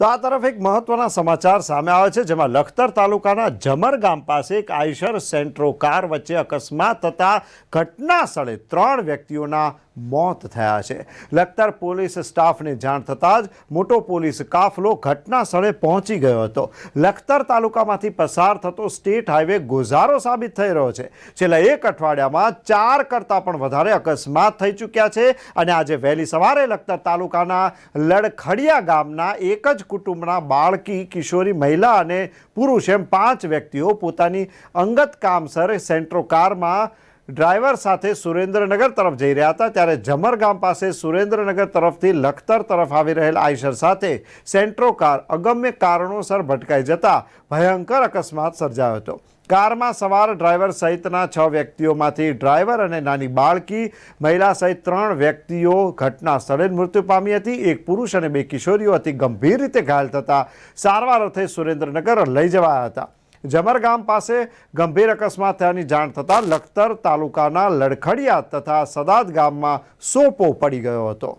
તો આ તરફ એક મહત્વના સમાચાર સામે આવે છે, જેમાં લખતર તાલુકાના જમર ગામ પાસે એક આઈશર સેન્ટ્રો કાર વચ્ચે અકસ્માત થતા ઘટના સ્થળે ત્રણ વ્યક્તિઓના મોત થયા છે. લખતર પોલીસ સ્ટાફને જાણ થતાં જ મોટો પોલીસ કાફલો ઘટના સ્થળે પહોંચી ગયો હતો. લખતર તાલુકામાંથી પસાર થતો સ્ટેટ હાઈવે ગોઝારો સાબિત થઈ રહ્યો છે. છેલ્લા એક અઠવાડિયામાં ચાર કરતાં પણ વધારે અકસ્માત થઈ ચૂક્યા છે અને આજે વહેલી સવારે લખતર તાલુકાના લડખડિયા ગામના એક જ કુટુંબના બાળકી, કિશોરી, મહિલા અને પુરુષ એમ પાંચ વ્યક્તિઓ પોતાની અંગત કામસર સેન્ટ્રો કારમાં ડ્રાઈવર સાથે સુરેન્દ્રનગર તરફ જઈ રહ્યા હતા ત્યારે જમર ગામ પાસે સુરેન્દ્રનગર તરફથી લખતર તરફ આવી રહેલ આઈશર સાથે સેન્ટ્રો કાર અગમ્ય કારણોસર ભટકાઈ જતા ભયંકર અકસ્માત સર્જાયો હતો. કારમાં સવાર ડ્રાઈવર સહિતના છ વ્યક્તિઓમાંથી ડ્રાઈવર અને નાની બાળકી મહિલા સહિત ત્રણ વ્યક્તિઓ ઘટના સ્થળે મૃત્યુ પામી હતી. એક પુરુષ અને બે કિશોરીઓ અતિ ગંભીર રીતે ઘાયલ થતા સારવાર અર્થે સુરેન્દ્રનગર લઈ જવાયા હતા. જમર ગામ પાસે ગંભીર અકસ્માત થયાની જાણ થતાં લખતર તાલુકાના લડખડિયા તથા સદાદ ગામમાં સોપો પડી ગયો હતો.